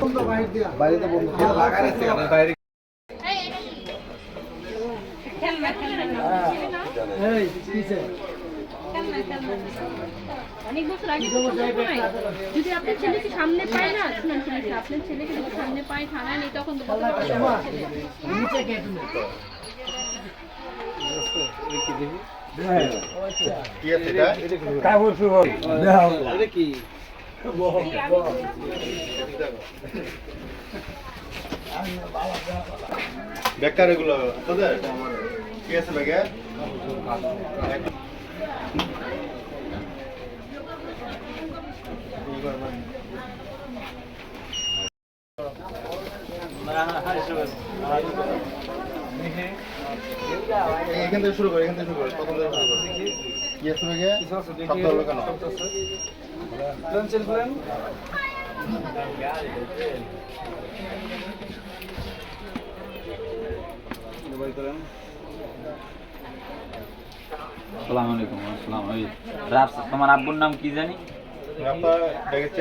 বাইরে বন্ধ বাইরে অনেক বছর আগে যদি আপনার ছেলেকে সামনে পায় না শুনেন শুনেন আপনার ছেলেকে যদি সামনে পায় থানায় নেই তখন তো বলতে পারবেন না। নিচে কে তুমি? কি আছে এটা? কাগজ সুবল দাও এটা কি? বেকার এগুলো তোদের কি আছে ব্যাগে এখান থেকে শুরু করে এখান থেকে শুরু করে। প্রথম থেকে শুরু করে কি আছে? শব্দ হলো কেন? পেন্সিল করেন আসসালামু আলাইকুম আসসালাম ওই রাফস তোমার আব্বুর নাম কি জানি?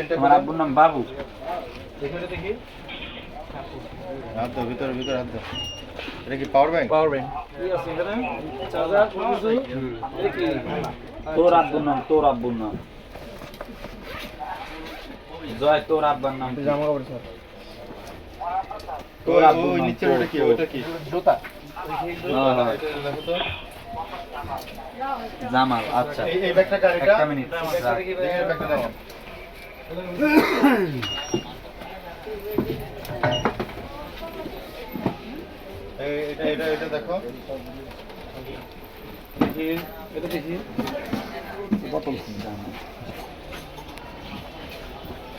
তোমার আব্বুর নাম বাবু। হাত দাও ভিতরে ভিতরে হাত দাও। এটা কি পাওয়ার ব্যাংক পাওয়ার ব্যাংক কি আছে এখানে? চার্জার কোনো কিছু এটা কি তোর আব্বুর নাম তোর আব্বুর নাম। জয় তোর আব্বার নাম কি? জামা কাপড় স্যার। তোর নাম, নিচে ওটা কি। ওটা কি? জুতা। হ্যাঁ, হ্যাঁ। জামাল আচ্ছা। এই ব্যাগটা একটা মিনিট। এই ব্যাগটা দাও এটা এটা এটা দেখো। দেখি এটা দেখি। বোতল এটা এটা আপনার- এই এই ব্যাগটা দাও তো। নামান কি করে রাখছে? কি করে? হ্যাঁ?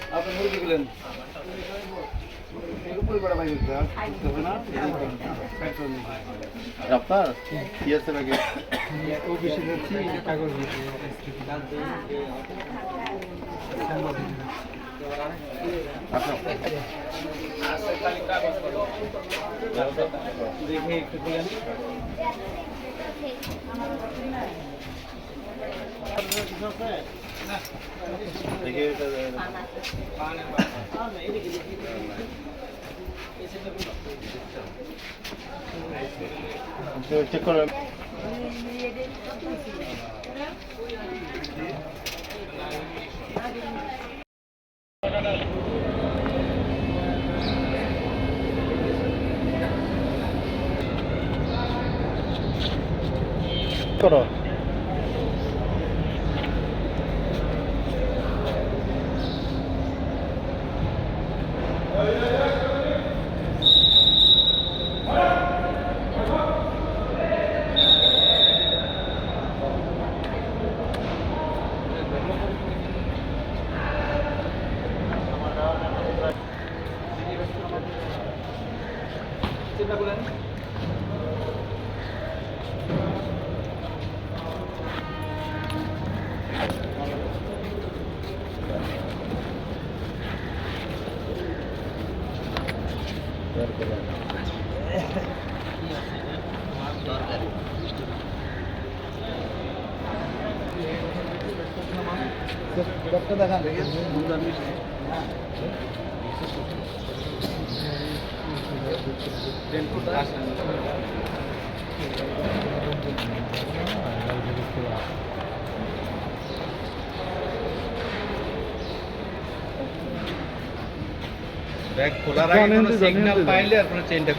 এটা এটা খুলেন এটা আপনি মুরব্বি খুলেন এর উপরে বড় ভাই বুঝতে হবে না আর আপনার কি আছে ব্যাগে অফিসে যাচ্ছি কাগজ আসো দেখি একটু খুলেন দেখে এটা চেক করেন করো চিন্তা খুলেন দেখান। ব্যাগ খোলার আগে কোনো সিগন্যাল পাইলে আপনার চেনটা